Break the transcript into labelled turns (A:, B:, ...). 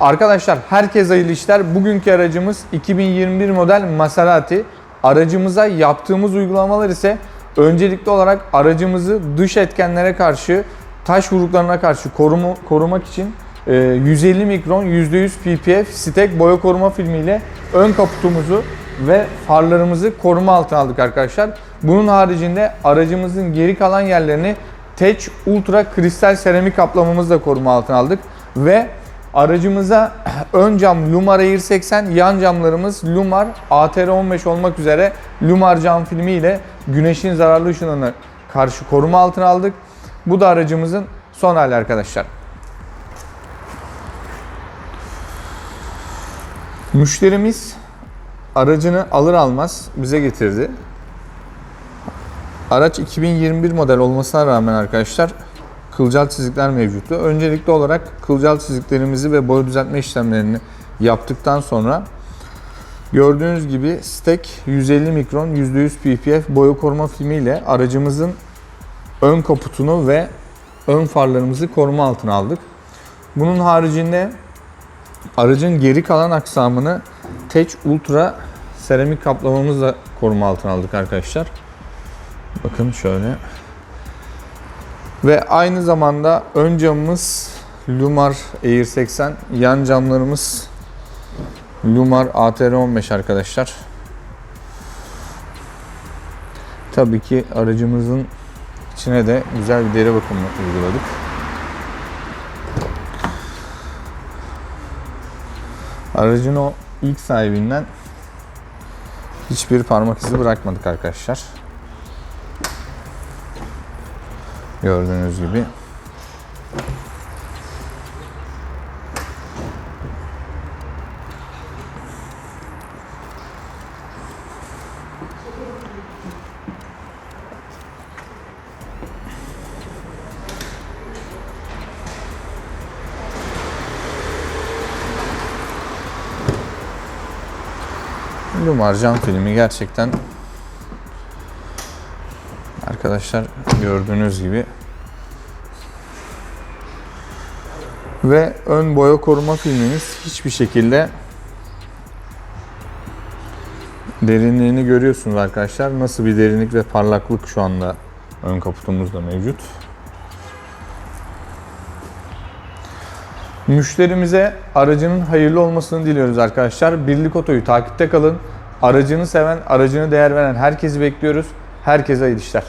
A: Arkadaşlar herkese hayırlı işler. Bugünkü aracımız 2021 model Maserati. Aracımıza yaptığımız uygulamalar ise öncelikli olarak aracımızı dış etkenlere karşı, taş vuruklarına karşı korumu, korumak için e, 150 mikron %100 ppf stek boya koruma filmiyle ön kaputumuzu ve farlarımızı koruma altına aldık arkadaşlar. Bunun haricinde aracımızın geri kalan yerlerini Tech Ultra kristal seramik kaplamamızla koruma altına aldık ve Aracımıza ön cam Lumar Air 80, yan camlarımız Lumar ATR 15 olmak üzere Lumar cam filmi ile güneşin zararlı ışınlarına karşı koruma altına aldık. Bu da aracımızın son hali arkadaşlar. Müşterimiz aracını alır almaz bize getirdi. Araç 2021 model olmasına rağmen arkadaşlar kılcal çizikler mevcuttu. Öncelikli olarak kılcal çiziklerimizi ve boya düzeltme işlemlerini yaptıktan sonra gördüğünüz gibi stek 150 mikron %100 ppf boya koruma filmiyle aracımızın ön kaputunu ve ön farlarımızı koruma altına aldık. Bunun haricinde aracın geri kalan aksamını Tech Ultra seramik kaplamamızla koruma altına aldık arkadaşlar. Bakın şöyle. Ve aynı zamanda ön camımız Lumar Air 80, yan camlarımız Lumar ATR 15 arkadaşlar. Tabii ki aracımızın içine de güzel bir deri bakımı uyguladık. Aracın o ilk sahibinden hiçbir parmak izi bırakmadık arkadaşlar. Gördüğünüz gibi. Lumar cam filmi gerçekten arkadaşlar gördüğünüz gibi ve ön boya koruma filmimiz hiçbir şekilde derinliğini görüyorsunuz arkadaşlar. Nasıl bir derinlik ve parlaklık şu anda ön kaputumuzda mevcut. Müşterimize aracının hayırlı olmasını diliyoruz arkadaşlar. Birlik Oto'yu takipte kalın. Aracını seven, aracını değer veren herkesi bekliyoruz. Herkese hayırlı işler.